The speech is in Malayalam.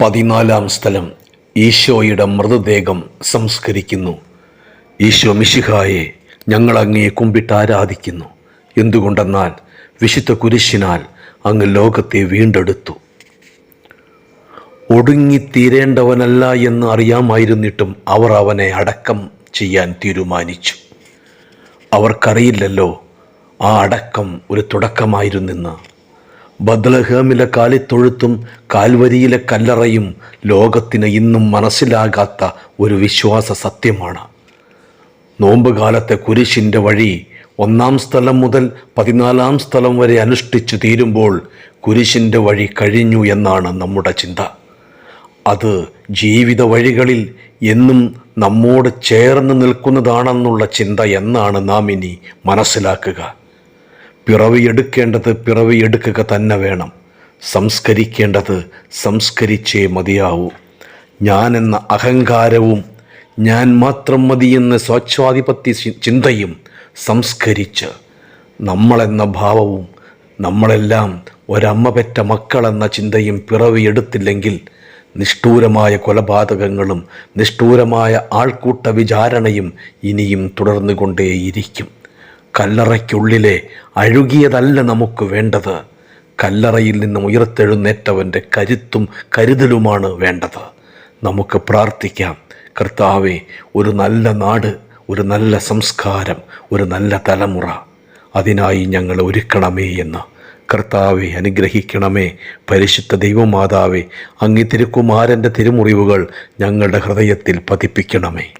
പതിനാലാം സ്ഥലം ഈശോയുടെ മൃതദേഹം സംസ്കരിക്കുന്നു. ഈശോ മിശിഹായെ ഞങ്ങൾ അങ്ങയെ കുമ്പിട്ട് ആരാധിക്കുന്നു. എന്തുകൊണ്ടെന്നാൽ വിശുദ്ധ കുരിശിനാൽ അങ്ങ് ലോകത്തെ വീണ്ടെടുത്തു. ഒടുങ്ങിത്തീരേണ്ടവനല്ല എന്ന് അറിയാമായിരുന്നിട്ടും അവർ അവനെ അടക്കം ചെയ്യാൻ തീരുമാനിച്ചു. അവർക്കറിയില്ലല്ലോ ആ അടക്കം ഒരു തുടക്കമായിരുന്നെന്ന്. ബദ്ലഹേമിലെ കാലിത്തൊഴുത്തും കാൽവരിയിലെ കല്ലറയും ലോകത്തിന് ഇന്നും മനസ്സിലാകാത്ത ഒരു വിശ്വാസ സത്യമാണ്. നോമ്പുകാലത്തെ കുരിശിന്റെ വഴി ഒന്നാം സ്ഥലം മുതൽ പതിനാലാം സ്ഥലം വരെ അനുഷ്ഠിച്ചു തീരുമ്പോൾ കുരിശിന്റെ വഴി കഴിഞ്ഞു എന്നാണ് നമ്മുടെ ചിന്ത. അത് ജീവിത വഴികളിൽ എന്നും നമ്മോട് ചേർന്ന് നിൽക്കുന്നതാണെന്നുള്ള ചിന്ത എന്നാണ് നാം ഇനി മനസ്സിലാക്കുക. പിറവിയെടുക്കേണ്ടത് പിറവിയെടുക്കുക തന്നെ വേണം. സംസ്കരിക്കേണ്ടത് സംസ്കരിച്ചേ മതിയാവൂ. ഞാൻ എന്ന അഹങ്കാരവും ഞാൻ മാത്രം മതിയെന്ന സ്വച്ഛാധിപത്യ ചിന്തയും സംസ്കരിച്ച് നമ്മളെന്ന ഭാവവും നമ്മളെല്ലാം ഒരമ്മ പെറ്റ മക്കളെന്ന ചിന്തയും പിറവിയെടുത്തില്ലെങ്കിൽ നിഷ്ഠൂരമായ കൊലപാതകങ്ങളും നിഷ്ഠൂരമായ ആൾക്കൂട്ട വിചാരണയും ഇനിയും തുടർന്നുകൊണ്ടേയിരിക്കും. കല്ലറയ്ക്കുള്ളിലെ അഴുകിയതല്ല നമുക്ക് വേണ്ടത്. കല്ലറയിൽ നിന്നും ഉയർത്തെഴുന്നേറ്റവന്റെ കരുത്തും കരുതലുമാണ് വേണ്ടത്. നമുക്ക് പ്രാർത്ഥിക്കാം. കർത്താവെ ഒരു നല്ല നാട് ഒരു നല്ല സംസ്കാരം ഒരു നല്ല തലമുറ. അതിനായി ഞങ്ങൾ ഒരുക്കണമേ എന്ന്. കർത്താവെ അനുഗ്രഹിക്കണമേ. പരിശുദ്ധ ദൈവമാതാവേ അങ്ങി തിരുക്കുമാരന്റെ തിരുമുറിവുകൾ ഞങ്ങളുടെ ഹൃദയത്തിൽ പതിപ്പിക്കണമേ.